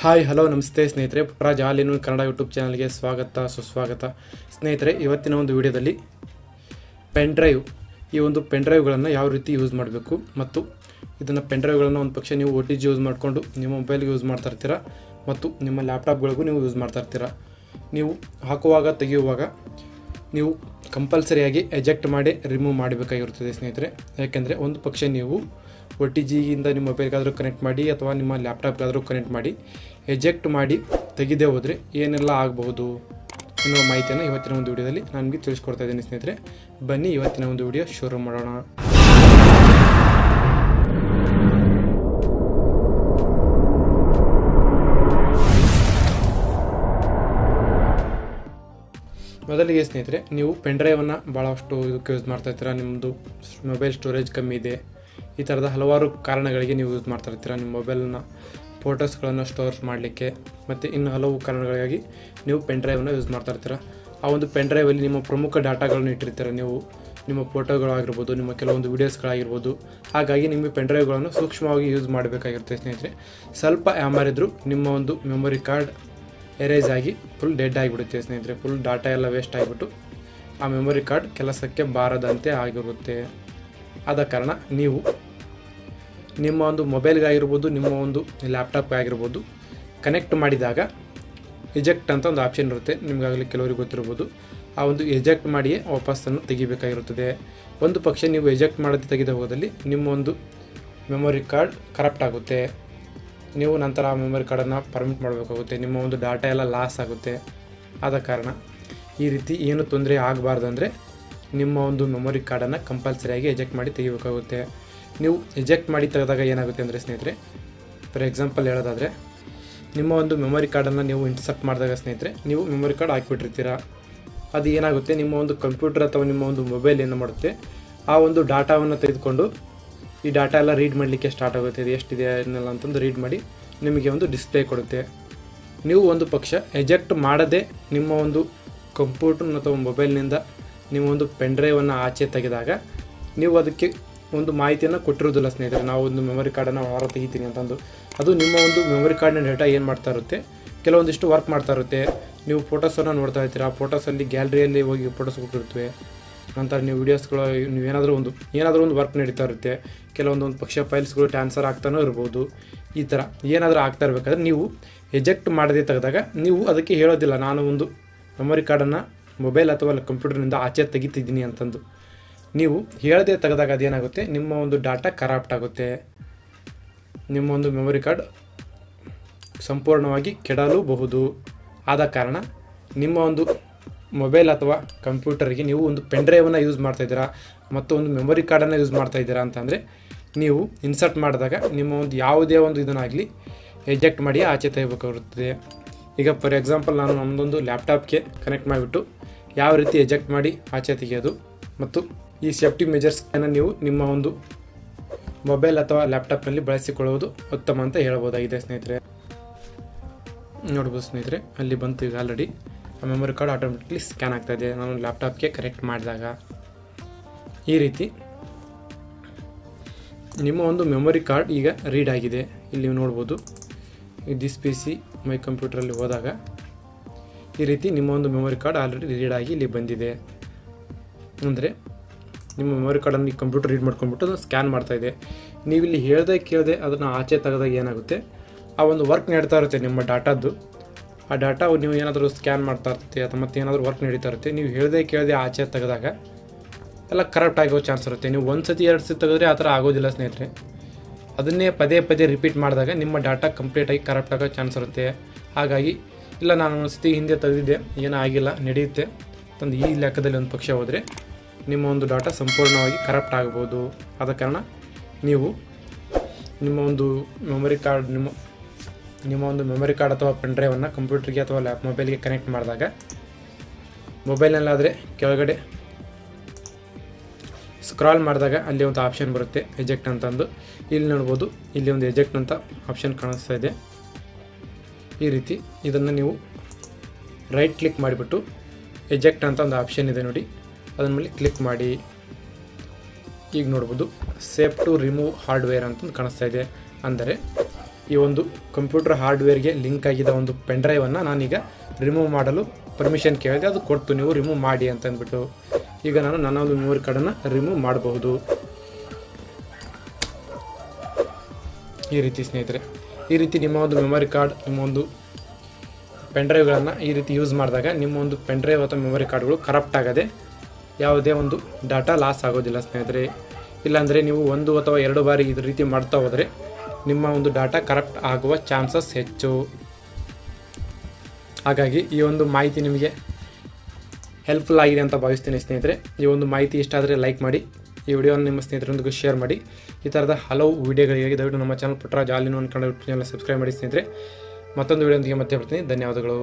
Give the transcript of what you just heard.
Hi hello ನಮಸ್ತೆ ಸ್ನೇಹಿತರೆ. Putraj all Kannada YouTube ಚಾನಲ್ಗೆ ಸ್ವಾಗತ, ಸುಸ್ವಾಗತ. ಸ್ನೇಹಿತರೆ, ಇವತ್ತಿನ ಒಂದು ವಿಡಿಯೋದಲ್ಲಿ ಪೆನ್ ಡ್ರೈವ್ ಈ ಒಂದು ಪೆನ್ ಡ್ರೈವ್ಗಳನ್ನು ಯಾವ ರೀತಿ ಯೂಸ್ ಮಾಡಬೇಕು ಮತ್ತು ಇದನ್ನು ಪೆನ್ ಡ್ರೈವ್ಗಳನ್ನು ಒಂದು ಪಕ್ಷ ನೀವು ಒ ಟಿ ಜಿ ಯೂಸ್ ಮಾಡಿಕೊಂಡು ನಿಮ್ಮ ಮೊಬೈಲ್ಗೆ ಯೂಸ್ ಮಾಡ್ತಾ ಇರ್ತೀರಾ ಮತ್ತು ನಿಮ್ಮ ಲ್ಯಾಪ್ಟಾಪ್ಗಳಿಗೂ ನೀವು ಯೂಸ್ ಮಾಡ್ತಾ ಇರ್ತೀರಾ. ನೀವು ಹಾಕುವಾಗ, ತೆಗೆಯುವಾಗ ನೀವು ಕಂಪಲ್ಸರಿಯಾಗಿ ಎಜೆಕ್ಟ್ ಮಾಡಿ ರಿಮೂವ್ ಮಾಡಬೇಕಾಗಿರುತ್ತದೆ ಸ್ನೇಹಿತರೆ. ಯಾಕೆಂದರೆ ಒಂದು ಪಕ್ಷ ನೀವು ಒ ಟಿ ಜಿಯಿಂದ ನಿಮ್ಮ ಮೊಬೈಲ್ಗಾದರೂ ಕನೆಕ್ಟ್ ಮಾಡಿ ಅಥವಾ ನಿಮ್ಮ ಲ್ಯಾಪ್ಟಾಪ್ಗಾದರೂ ಕನೆಕ್ಟ್ ಮಾಡಿ ಎಜೆಕ್ಟ್ ಮಾಡಿ ತೆಗೆದೇ ಹೋದರೆ ಏನೆಲ್ಲ ಆಗಬಹುದು ಎನ್ನುವ ಮಾಹಿತಿಯನ್ನು ಇವತ್ತಿನ ಒಂದು ವಿಡಿಯೋದಲ್ಲಿ ನಾನು ನಿಮಗೆ ತಿಳಿಸ್ಕೊಡ್ತಾ ಇದ್ದೀನಿ ಸ್ನೇಹಿತರೆ. ಬನ್ನಿ ಇವತ್ತಿನ ಒಂದು ವಿಡಿಯೋ ಶುರು ಮಾಡೋಣ. ಮೊದಲಿಗೆ ಸ್ನೇಹಿತರೆ, ನೀವು ಪೆನ್ ಡ್ರೈವನ್ನು ಭಾಳಷ್ಟು ಇದಕ್ಕೆ ಯೂಸ್ ಮಾಡ್ತಾ ಇರ್ತೀರ ನಿಮ್ಮದು ಮೊಬೈಲ್ ಸ್ಟೋರೇಜ್ ಕಮ್ಮಿ ಇದೆ. ಈ ಥರದ ಹಲವಾರು ಕಾರಣಗಳಿಗೆ ನೀವು ಯೂಸ್ ಮಾಡ್ತಾ ಇರ್ತೀರ ನಿಮ್ಮ ಮೊಬೈಲ್ನ ಫೋಟೋಸ್ಗಳನ್ನು ಸ್ಟೋರ್ಸ್ ಮಾಡಲಿಕ್ಕೆ ಮತ್ತು ಇನ್ನು ಹಲವು ಕಾರಣಗಳಿಗಾಗಿ ನೀವು ಪೆನ್ ಡ್ರೈವನ್ನು ಯೂಸ್ ಮಾಡ್ತಾ ಇರ್ತೀರ ಆ ಒಂದು ಪೆನ್ ಡ್ರೈವಲ್ಲಿ ನಿಮ್ಮ ಪ್ರಮುಖ ಡಾಟಾಗಳನ್ನು ಇಟ್ಟಿರ್ತೀರ. ನೀವು ನಿಮ್ಮ ಫೋಟೋಗಳಾಗಿರ್ಬೋದು, ನಿಮ್ಮ ಕೆಲವೊಂದು ವೀಡಿಯೋಸ್ಗಳಾಗಿರ್ಬೋದು ಹಾಗಾಗಿ ನಿಮಗೆ ಪೆನ್ ಡ್ರೈವ್ಗಳನ್ನು ಸೂಕ್ಷ್ಮವಾಗಿ ಯೂಸ್ ಮಾಡಬೇಕಾಗಿರುತ್ತೆ ಸ್ನೇಹಿತರೆ. ಸ್ವಲ್ಪ ಯಾಮಾರಿದ್ರು ನಿಮ್ಮ ಒಂದು ಮೆಮೊರಿ ಕಾರ್ಡ್ ಎರೇಜ್ ಆಗಿ ಫುಲ್ ಡೆಡ್ ಆಗಿಬಿಡುತ್ತೆ ಸ್ನೇಹಿತರೆ. ಫುಲ್ ಡಾಟಾ ಎಲ್ಲ ವೇಸ್ಟ್ ಆಗಿಬಿಟ್ಟು ಆ ಮೆಮೊರಿ ಕಾರ್ಡ್ ಕೆಲಸಕ್ಕೆ ಬಾರದಂತೆ ಆಗಿರುತ್ತೆ. ಆದ ಕಾರಣ ನೀವು ನಿಮ್ಮ ಒಂದು ಮೊಬೈಲ್ಗಾಗಿರ್ಬೋದು ನಿಮ್ಮ ಒಂದು ಲ್ಯಾಪ್ಟಾಪ್ಗಾಗಿರ್ಬೋದು ಕನೆಕ್ಟ್ ಮಾಡಿದಾಗ ಎಜೆಕ್ಟ್ ಅಂತ ಒಂದು ಆಪ್ಷನ್ ಇರುತ್ತೆ. ನಿಮಗಾಗಲಿ ಕೆಲವರಿಗೆ ಗೊತ್ತಿರ್ಬೋದು. ಆ ಒಂದು ಎಜೆಕ್ಟ್ ಮಾಡಿಯೇ ವಾಪಸ್ಸನ್ನು ತೆಗಿಬೇಕಾಗಿರುತ್ತದೆ. ಒಂದು ಪಕ್ಷ ನೀವು ಎಜೆಕ್ಟ್ ಮಾಡದೆ ತೆಗೆದ ಹೋದಲ್ಲಿ ನಿಮ್ಮ ಒಂದು ಮೆಮೊರಿ ಕಾರ್ಡ್ ಕರಪ್ಟ್ ಆಗುತ್ತೆ. ನೀವು ನಂತರ ಆ ಮೆಮೊರಿ ಕಾರ್ಡನ್ನು ಪರ್ಮಿಟ್ ಮಾಡಬೇಕಾಗುತ್ತೆ. ನಿಮ್ಮ ಒಂದು ಡಾಟಾ ಎಲ್ಲ ಲಾಸ್ ಆಗುತ್ತೆ. ಆದ ಕಾರಣ ಈ ರೀತಿ ಏನು ತೊಂದರೆ ಆಗಬಾರ್ದು ಅಂದರೆ ನಿಮ್ಮ ಒಂದು ಮೆಮೊರಿ ಕಾರ್ಡನ್ನು ಕಂಪಲ್ಸರಿಯಾಗಿ ಎಜೆಕ್ಟ್ ಮಾಡಿ ತೆಗಿಬೇಕಾಗುತ್ತೆ. ನೀವು ಎಜೆಕ್ಟ್ ಮಾಡಿ ತೆಗೆದಾಗ ಏನಾಗುತ್ತೆ ಅಂದರೆ ಸ್ನೇಹಿತರೆ ಫಾರ್ ಎಕ್ಸಾಂಪಲ್ ಹೇಳೋದಾದರೆ, ನಿಮ್ಮ ಒಂದು ಮೆಮೊರಿ ಕಾರ್ಡನ್ನು ನೀವು ಇಂಟರ್ಸೆಪ್ಟ್ ಮಾಡಿದಾಗ ಸ್ನೇಹಿತರೆ, ನೀವು ಮೆಮೊರಿ ಕಾರ್ಡ್ ಹಾಕಿಬಿಟ್ಟಿರ್ತೀರ? ಅದು ಏನಾಗುತ್ತೆ, ನಿಮ್ಮ ಒಂದು ಕಂಪ್ಯೂಟರ್ ಅಥವಾ ನಿಮ್ಮ ಒಂದು ಮೊಬೈಲ್ ಏನು ಮಾಡುತ್ತೆ, ಆ ಒಂದು ಡಾಟಾವನ್ನು ತೆಗೆದುಕೊಂಡು ಈ ಡಾಟಾ ಎಲ್ಲ ರೀಡ್ ಮಾಡಲಿಕ್ಕೆ ಸ್ಟಾರ್ಟ್ ಆಗುತ್ತೆ. ಇದು ಎಷ್ಟಿದೆ ಅನ್ನೆಲ್ಲ ಅಂತಂದು ರೀಡ್ ಮಾಡಿ ನಿಮಗೆ ಒಂದು ಡಿಸ್ಪ್ಲೇ ಕೊಡುತ್ತೆ. ನೀವು ಒಂದು ಪಕ್ಷ ಎಜೆಕ್ಟ್ ಮಾಡದೆ ನಿಮ್ಮ ಒಂದು ಕಂಪ್ಯೂಟರ್ ಅಥವಾ ಮೊಬೈಲ್ನಿಂದ ನೀವು ಒಂದು ಪೆನ್ ಡ್ರೈವನ್ನು ಆಚೆ ತೆಗೆದಾಗ ನೀವು ಅದಕ್ಕೆ ಒಂದು ಮಾಹಿತಿಯನ್ನು ಕೊಟ್ಟಿರೋದಿಲ್ಲ ಸ್ನೇಹಿತರೆ. ನಾವು ಒಂದು ಮೆಮೊರಿ ಕಾರ್ಡನ್ನು ಹೊರ ತೆಗಿತೀನಿ ಅಂತಂದು. ಅದು ನಿಮ್ಮ ಒಂದು ಮೆಮೊರಿ ಕಾರ್ಡ್ನ ಡೇಟಾ ಏನು ಮಾಡ್ತಾ ಇರುತ್ತೆ? ಕೆಲವೊಂದಿಷ್ಟು ವರ್ಕ್ ಮಾಡ್ತಾ ಇರುತ್ತೆ. ನೀವು ಫೋಟೋಸನ್ನು ನೋಡ್ತಾ ಇರ್ತೀರಾ ಫೋಟೋಸಲ್ಲಿ ಗ್ಯಾಲರಿಯಲ್ಲಿ ಹೋಗಿ ಫೋಟೋಸ್ ಕೊಟ್ಟಿರ್ತವೆ. ನಂತರ ನೀವು ವೀಡಿಯೋಸ್ಗಳು ನೀವು ಏನಾದರೂ ಒಂದು ಏನಾದರೂ ಒಂದು ವರ್ಕ್ ನಡೀತಾ ಇರುತ್ತೆ. ಕೆಲವೊಂದು ಒಂದು ಪಕ್ಷ ಫೈಲ್ಸ್ಗಳು ಟ್ರಾನ್ಸ್ಫರ್ ಆಗ್ತಾನೂ ಇರ್ಬೋದು. ಈ ಥರ ಏನಾದರೂ ಆಗ್ತಾ ಇರಬೇಕಾದ್ರೆ ನೀವು ಎಜೆಕ್ಟ್ ಮಾಡದೆ ತೆಗೆದಾಗ ನೀವು ಅದಕ್ಕೆ ಹೇಳೋದಿಲ್ಲ. ನಾನು ಒಂದು ಮೆಮೊರಿ ಕಾರ್ಡನ್ನು ಮೊಬೈಲ್ ಅಥವಾ ಕಂಪ್ಯೂಟರ್ನಿಂದ ಆಚೆ ತೆಗಿತಿದ್ದೀನಿ ಅಂತಂದು. ನೀವು ಹೇಳದೆ ತೆಗೆದಾಗ ಅದೇನಾಗುತ್ತೆ? ನಿಮ್ಮ ಒಂದು ಡಾಟಾ ಕರಾಪ್ಟ್ ಆಗುತ್ತೆ. ನಿಮ್ಮ ಒಂದು ಮೆಮೊರಿ ಕಾರ್ಡ್ ಸಂಪೂರ್ಣವಾಗಿ ಕೆಡಲೂಬಹುದು. ಆದ ಕಾರಣ ನಿಮ್ಮ ಒಂದು ಮೊಬೈಲ್ ಅಥವಾ ಕಂಪ್ಯೂಟರ್ಗೆ ನೀವು ಒಂದು ಪೆನ್ ಡ್ರೈವನ್ನು ಯೂಸ್ ಮಾಡ್ತಾಯಿದ್ದೀರಾ ಮತ್ತು ಒಂದು ಮೆಮೊರಿ ಕಾರ್ಡನ್ನು ಯೂಸ್ ಮಾಡ್ತಾಯಿದ್ದೀರಾ ಅಂತಂದರೆ ನೀವು ಇನ್ಸರ್ಟ್ ಮಾಡಿದಾಗ ನಿಮ್ಮ ಒಂದು ಯಾವುದೇ ಒಂದು ಇದನ್ನಾಗಲಿ ಎಜೆಕ್ಟ್ ಮಾಡಿ ಆಚೆ ತೆಗಿಬೇಕಾಗುತ್ತದೆ ಈಗ ಫಾರ್ ಎಕ್ಸಾಂಪಲ್ ನಾನು ನಮ್ಮದೊಂದು ಲ್ಯಾಪ್ಟಾಪ್ಗೆ ಕನೆಕ್ಟ್ ಮಾಡಿಬಿಟ್ಟು ಯಾವ ರೀತಿ ಎಜೆಕ್ಟ್ ಮಾಡಿ ಆಚೆ ತೆಗೆಯೋದು ಮತ್ತು ಈ ಸೇಫ್ಟಿ ಮೆಜರ್ಸ್ಗಳನ್ನು ನೀವು ನಿಮ್ಮ ಒಂದು ಮೊಬೈಲ್ ಅಥವಾ ಲ್ಯಾಪ್ಟಾಪ್ನಲ್ಲಿ ಬಳಸಿಕೊಳ್ಳುವುದು ಉತ್ತಮ ಅಂತ ಹೇಳ್ಬೋದಾಗಿದೆ, ಸ್ನೇಹಿತರೆ. ನೋಡ್ಬೋದು ಸ್ನೇಹಿತರೆ, ಅಲ್ಲಿ ಬಂತು ಈಗ ಆಲ್ರೆಡಿ ಆ ಮೆಮೊರಿ ಕಾರ್ಡ್ ಆಟೋಮೆಟಿಕ್ಲಿ ಸ್ಕ್ಯಾನ್ ಆಗ್ತಾ ಇದೆ. ನಾನು ಲ್ಯಾಪ್ಟಾಪ್ಗೆ ಕರೆಕ್ಟ್ ಮಾಡಿದಾಗ. ಈ ರೀತಿ ನಿಮ್ಮ ಒಂದು ಮೆಮೊರಿ ಕಾರ್ಡ್ ಈಗ ರೀಡ್ ಆಗಿದೆ. ಇಲ್ಲಿ ನೀವು ನೋಡ್ಬೋದು ದಿಸ್ ಪಿ ಸಿ ಮೈ ಕಂಪ್ಯೂಟ್ರಲ್ಲಿ ಹೋದಾಗ ಈ ರೀತಿ ನಿಮ್ಮ ಒಂದು ಮೆಮೊರಿ ಕಾರ್ಡ್ ಆಲ್ರೆಡಿ ರೀಡ್ ಆಗಿ ಇಲ್ಲಿ ಬಂದಿದೆ. ಅಂದರೆ ನಿಮ್ಮ ಮೆಮೊರಿ ಕಾರ್ಡನ್ನು ಈ ಕಂಪ್ಯೂಟರ್ ರೀಡ್ ಮಾಡ್ಕೊಂಬಿಟ್ಟು ಅದನ್ನು ಸ್ಕ್ಯಾನ್ ಮಾಡ್ತಾ ಇದೆ. ನೀವು ಇಲ್ಲಿ ಹೇಳ್ದೆ ಕೇಳದೆ ಅದನ್ನು ಆಚೆ ತೆಗೆದಾಗ ಏನಾಗುತ್ತೆ? ಆ ಒಂದು ವರ್ಕ್ ನಡೀತಾ ಇರುತ್ತೆ ನಿಮ್ಮ ಡಾಟಾದ್ದು. ಆ ಡಾಟಾ ನೀವು ಏನಾದರೂ ಸ್ಕ್ಯಾನ್ ಮಾಡ್ತಾ ಇರ್ತೀವಿ ಅಥವಾ ಮತ್ತೆ ಏನಾದರೂ ವರ್ಕ್ ನಡೀತಾ ಇರುತ್ತೆ. ನೀವು ಹೇಳದೆ ಕೇಳದೆ ಆಚೆ ತೆಗೆದಾಗ ಎಲ್ಲ ಕರೆಕ್ಟ್ ಆಗೋ ಚಾನ್ಸ್ ಇರುತ್ತೆ. ನೀವು ಒಂದು ಸತಿ ಎರಡು ಸತಿ ತೆಗೆದ್ರೆ ಆ ಥರ ಆಗೋದಿಲ್ಲ ಸ್ನೇಹಿತರೆ. ಅದನ್ನೇ ಪದೇ ಪದೇ ರಿಪೀಟ್ ಮಾಡಿದಾಗ ನಿಮ್ಮ ಡಾಟಾ ಕಂಪ್ಲೀಟಾಗಿ ಕರೆಕ್ಟ್ ಆಗೋ ಚಾನ್ಸ್ ಇರುತ್ತೆ. ಹಾಗಾಗಿ, ಇಲ್ಲ ನಾನು ಒಂದು ಸತಿ ಹಿಂದೆ ತೆಗೆದಿದ್ದೆ, ಏನೂ ಆಗಿಲ್ಲ, ನಡೆಯುತ್ತೆ. ತಂದು ಈ ಲೆಕ್ಕದಲ್ಲಿ ಒಂದು ಪಕ್ಷ ಹೋದರೆ ನಿಮ್ಮ ಒಂದು ಡಾಟಾ ಸಂಪೂರ್ಣವಾಗಿ ಕರಪ್ಟ್ ಆಗ್ಬೋದು. ಆದ ಕಾರಣ ನೀವು ನಿಮ್ಮ ಒಂದು ಮೆಮೊರಿ ಕಾರ್ಡ್ ನಿಮ್ಮ ನಿಮ್ಮ ಒಂದು ಮೆಮೊರಿ ಕಾರ್ಡ್ ಅಥವಾ ಪೆನ್ ಡ್ರೈವನ್ನು ಕಂಪ್ಯೂಟರ್ಗೆ ಅಥವಾ ಲ್ಯಾಪ್ ಮೊಬೈಲ್ಗೆ ಕನೆಕ್ಟ್ ಮಾಡಿದಾಗ ಮೊಬೈಲ್ನಲ್ಲಾದರೆ ಕೆಳಗಡೆ ಸ್ಕ್ರಾಲ್ ಮಾಡಿದಾಗ ಅಲ್ಲಿ ಒಂದು ಆಪ್ಷನ್ ಬರುತ್ತೆ ಎಜೆಕ್ಟ್ ಅಂತಂದು. ಇಲ್ಲಿ ನೋಡ್ಬೋದು, ಇಲ್ಲಿ ಒಂದು ಎಜೆಕ್ಟ್ ಅಂತ ಆಪ್ಷನ್ ಕಾಣಿಸ್ತಾ ಇದೆ. ಈ ರೀತಿ ಇದನ್ನು ನೀವು ರೈಟ್ ಕ್ಲಿಕ್ ಮಾಡಿಬಿಟ್ಟು ಎಜೆಕ್ಟ್ ಅಂತ ಒಂದು ಆಪ್ಷನ್ ಇದೆ ನೋಡಿ. ಅದರ ಮೇಲೆ ಕ್ಲಿಕ್ ಮಾಡಿ. ಈಗ ನೋಡ್ಬೋದು ಸೇಫ್ ಟು ರಿಮೂವ್ ಹಾರ್ಡ್ವೇರ್ ಅಂತಂದು ಕಾಣಿಸ್ತಾ ಇದೆ. ಅಂದರೆ ಈ ಒಂದು ಕಂಪ್ಯೂಟರ್ ಹಾರ್ಡ್ವೇರ್ಗೆ ಲಿಂಕ್ ಆಗಿದ ಒಂದು ಪೆನ್ ಡ್ರೈವನ್ನು ನಾನೀಗ ರಿಮೂವ್ ಮಾಡಲು ಪರ್ಮಿಷನ್ ಕೇಳಿದೆ. ಅದು ಕೊಟ್ಟು ನೀವು ರಿಮೂವ್ ಮಾಡಿ ಅಂತ ಅಂದ್ಬಿಟ್ಟು ಈಗ ನಾನು ನನ್ನ ಒಂದು ಮೆಮೊರಿ ಕಾರ್ಡನ್ನು ರಿಮೂವ್ ಮಾಡಬಹುದು. ಈ ರೀತಿ ಸ್ನೇಹಿತರೆ, ಈ ರೀತಿ ನಿಮ್ಮ ಒಂದು ಮೆಮೊರಿ ಕಾರ್ಡ್ ನಿಮ್ಮ ಒಂದು ಪೆನ್ ಡ್ರೈವ್ಗಳನ್ನು ಈ ರೀತಿ ಯೂಸ್ ಮಾಡಿದಾಗ ನಿಮ್ಮ ಒಂದು ಪೆನ್ ಡ್ರೈವ್ ಅಥವಾ ಮೆಮೊರಿ ಕಾರ್ಡ್ಗಳು ಕರಪ್ಟ್ ಆಗದೆ ಯಾವುದೇ ಒಂದು ಡಾಟಾ ಲಾಸ್ ಆಗೋದಿಲ್ಲ ಸ್ನೇಹಿತರೆ. ಇಲ್ಲಾಂದರೆ ನೀವು ಒಂದು ಅಥವಾ ಎರಡು ಬಾರಿ ಇದ್ರ ರೀತಿ ಮಾಡ್ತಾ ಹೋದರೆ ನಿಮ್ಮ ಒಂದು ಡಾಟಾ ಕರಪ್ಟ್ ಆಗುವ ಚಾನ್ಸಸ್ ಹೆಚ್ಚು. ಹಾಗಾಗಿ ಈ ಒಂದು ಮಾಹಿತಿ ನಿಮಗೆ ಹೆಲ್ಪ್ಫುಲ್ ಆಗಿದೆ ಅಂತ ಭಾವಿಸ್ತೀನಿ ಸ್ನೇಹಿತರೆ. ಈ ಒಂದು ಮಾಹಿತಿ ಇಷ್ಟ ಆದರೆ ಲೈಕ್ ಮಾಡಿ, ಈ ವಿಡಿಯೋವನ್ನು ನಿಮ್ಮ ಸ್ನೇಹಿತರೊಂದಿಗೆ ಶೇರ್ ಮಾಡಿ. ಈ ಥರದ ಹಲವು ವಿಡಿಯೋಗಳಿಗೆ ದಯವಿಟ್ಟು ನಮ್ಮ ಚಾನಲ್ ಪುಟ್ಟರಾಜ್ ಒಂದು ಕಡೆ ಚಾನಲ್ ಸಬ್ಸ್ಕ್ರೈಬ್ ಮಾಡಿ ಸ್ನೇಹಿತರೆ. ಮತ್ತೊಂದು ವಿಡಿಯೋದೊಂದಿಗೆ ಮತ್ತೆ ಬರ್ತೀನಿ. ಧನ್ಯವಾದಗಳು.